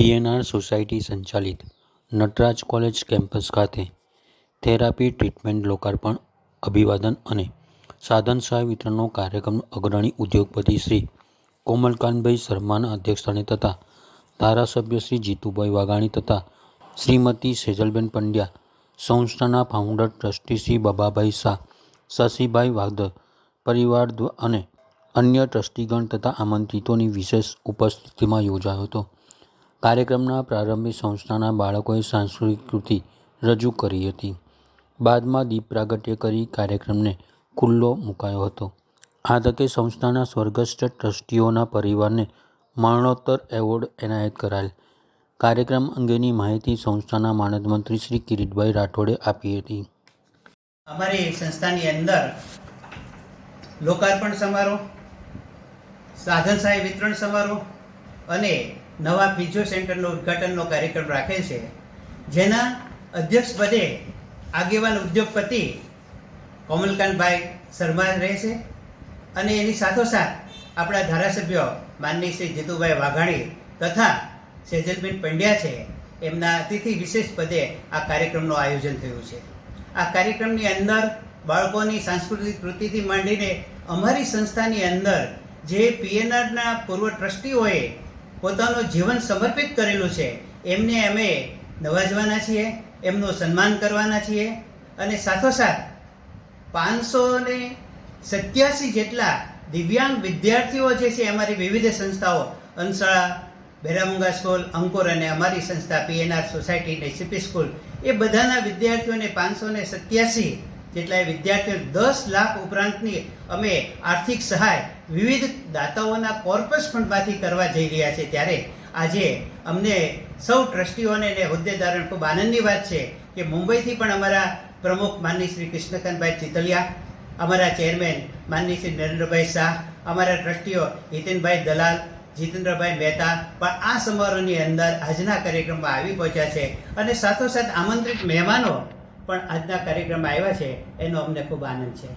PNR society સંચાલિત Nataraj college campus ખાતે therapy treatment લોકાર્પણ, અભિવાદન અને સાધન સહાય વિતરણનો કાર્યક્રમ અગ્રણી ઉદ્યોગપતિ શ્રી કોમલકાંતભાઈ શર્માના અધ્યક્ષસ્થાને તથા ધારાસભ્ય શ્રી જીતુભાઈ વાઘાણી તથા શ્રીમતી સેજલબેન પંડ્યા, સંસ્થાના ફાઉન્ડર ટ્રસ્ટી શ્રી બબાભાઈ શાહ, શશીભાઈ વાગદર પરિવાર અને અન્ય ટ્રસ્ટીગણ તથા આમંત્રિતોની વિશેષ ઉપસ્થિતિમાં યોજાયો હતો. કાર્યક્રમના પ્રારંભે સંસ્થાના બાળકોએ સાંસ્કૃતિક કૃતિ રજૂ કરી હતી. બાદમાં દીપ પ્રાગટ્ય કરી કાર્યક્રમને ખુલ્લો મુકાયો હતો. આ તકે સંસ્થાના સ્વર્ગસ્થ ટ્રસ્ટીઓના પરિવારને મરણોત્તર એવોર્ડ એનાયત કરાયેલ. કાર્યક્રમ અંગેની માહિતી સંસ્થાના માનદ મંત્રી શ્રી કિરીટભાઈ રાઠોડે આપી હતી. અમારી સંસ્થાની અંદર લોકાર્પણ સમારોહ, સાધન સહાય વિતરણ સમારોહ અને નવા ફિઝિયો સેન્ટરનો ઉદ્ઘાટનનો કાર્યક્રમ રાખેલ છે. જેના અધ્યક્ષ પદે આગેવાન ઉદ્યોગપતિ કોમલકાંતભાઈ શર્મા રહેશે અને એની સાથોસાથ આપણા ધારાસભ્યો માનની શ્રી જીતુભાઈ વાઘાણી તથા સેજલબેન પંડ્યા છે. એમના અતિથિ વિશેષ પદે આ કાર્યક્રમનું આયોજન થયું છે. આ કાર્યક્રમની અંદર બાળકોની સાંસ્કૃતિક કૃતિથી માંડીને અમારી સંસ્થાની અંદર જે પીએનઆરના પૂર્વ ટ્રસ્ટીઓએ પોતાનું જીવન સમર્પિત કરેલું છે. એમને અમે નવાજવાના છીએ, એમનું સન્માન કરવાના છીએ અને સાથોસાથ પાંચસો ને સત્યાસી જેટલા દિવ્યાંગ વિદ્યાર્થીઓ જે છે અમારી વિવિધ સંસ્થાઓ, અંશાળા બેરામુંગા સ્કૂલ, અંકુર અને અમારી સંસ્થા પીએનઆર સોસાયટી ને સીપી સ્કૂલ એ બધાના વિદ્યાર્થીઓને પાંચસો ને સત્યાસી જેટલા વિદ્યાર્થીઓ દસ લાખ ઉપરાંતની અમે આર્થિક સહાય વિવિધ દાતાઓના કોર્પસ ફંડમાંથી કરવા જઈ રહ્યા છે ત્યારે આજે અમને સૌ ટ્રસ્ટીઓને અને હોદ્દેદારોને ખૂબ આનંદની વાત છે કે મુંબઈથી પણ અમારા પ્રમુખ માનની શ્રી કૃષ્ણકાંતભાઈ ચિતલિયા, અમારા ચેરમેન માનની શ્રી નરેન્દ્રભાઈ શાહ, અમારા ટ્રસ્ટીઓ હિતેનભાઈ દલાલ, જીતેન્દ્રભાઈ મહેતા પણ આ સમારોહની અંદર આજના કાર્યક્રમમાં આવી પહોંચ્યા છે. અને સાથોસાથ આમંત્રિત મહેમાનો પણ આજના કાર્યક્રમ આવ્યા છે, એનો અમને ખૂબ આનંદ છે.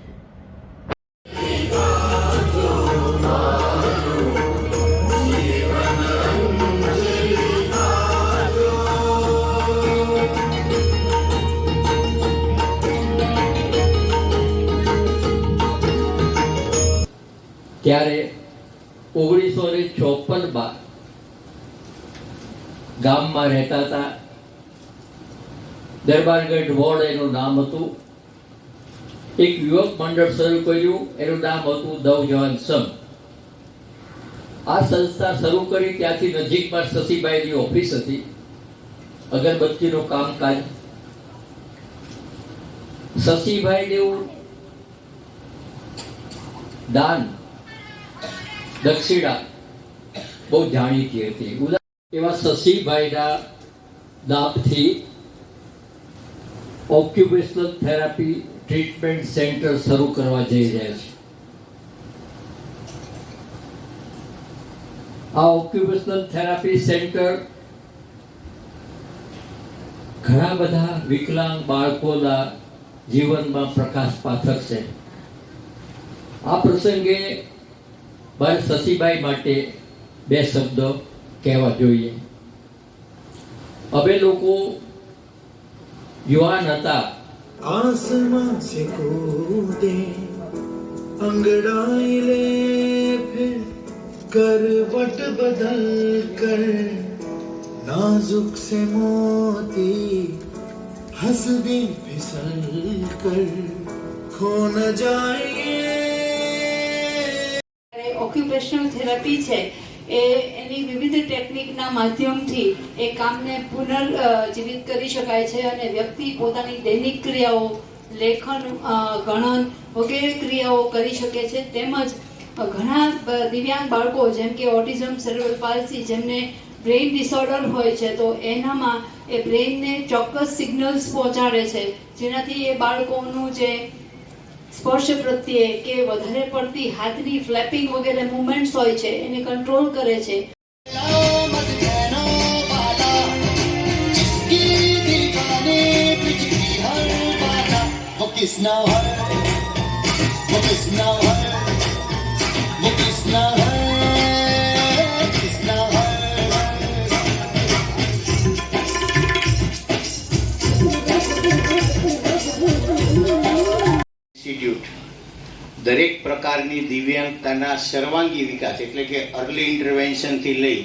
ત્યારે ઓગણીસો ને ચોપનમાં ગામમાં રહેતા હતા દરબારગઢ વોર્ડ એનું નામ હતું. એક યુવક મંડળ શરૂ કર્યું, એનું નામ હતું નવજવાન સંઘ. આ સંસ્થા શરૂ કરી ત્યાંથી નજીકમાં શશીભાઈની ઓફિસ હતી, અગરબત્તીનું કામકાજ. શશીભાઈ દેવું દાન દક્ષિણા બહુ જાણીતી હતી. એવા શશીભાઈના નામથી ઓક્યુપેશનલ થેરાપી ટ્રીટમેન્ટ સેન્ટર શરૂ કરવા જઈ રહ્યા છે. આ ઓક્યુપેશનલ થેરાપી સેન્ટર ઘણા બધા વિકલાંગ બાળકોના જીવનમાં પ્રકાશ પાથક છે. આ પ્રસંગે મારે શશીભાઈ માટે બે શબ્દ કહેવા જોઈએ. અમે લોકો યુવાન હતા आसमां से कूदे अंगड़ाई ले फिर करवट बदल कर नाजुक से मोती हंस भी फिसल कर खो न जाए ઓક્યુપેશનલ થેરાપી છે એ એની વિવિધ ટેકનિકના માધ્યમથી એ કામને પુનર્જીવિત કરી શકાય છે અને વ્યક્તિ પોતાની દૈનિક ક્રિયાઓ, લેખન ગણન વગેરે ક્રિયાઓ કરી શકે છે. તેમજ ઘણા દિવ્યાંગ બાળકો જેમ કે ઓટિઝમ સેરેબ્રલ પાલ્સી જેમને બ્રેઇન ડિસઓર્ડર હોય છે, તો એનામાં એ બ્રેઇનને ચોક્કસ સિગ્નલ્સ પહોંચાડે છે. જેનાથી એ બાળકોનું જે સ્પર્શ પ્રત્યે કે વધારે પડતી હાથની ફ્લેપિંગ વગેરે મુવમેન્ટ્સ હોય છે, એને કંટ્રોલ કરે છે. કિસના હર કિસના હર કિસના ઇન્સ્ટિટ્યૂટ દરેક પ્રકારની દિવ્યાંગતાના સર્વાંગી વિકાસ એટલે કે અર્લી ઇન્ટરવેન્શનથી લઈ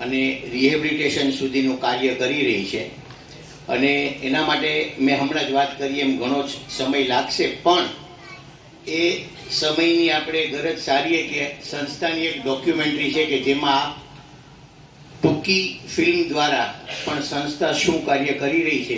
અને રિહેબિલિટેશન સુધીનું કાર્ય કરી રહી છે. અને એના માટે મેં હમણાં જ વાત કરી એમ ઘણો જ સમય લાગશે, પણ એ સમયની આપણે ગરજ સારીએ કે સંસ્થાની એક ડોક્યુમેન્ટરી છે કે જેમાં ટૂંકી ફિલ્મ દ્વારા પણ સંસ્થા શું કાર્ય કરી રહી છે.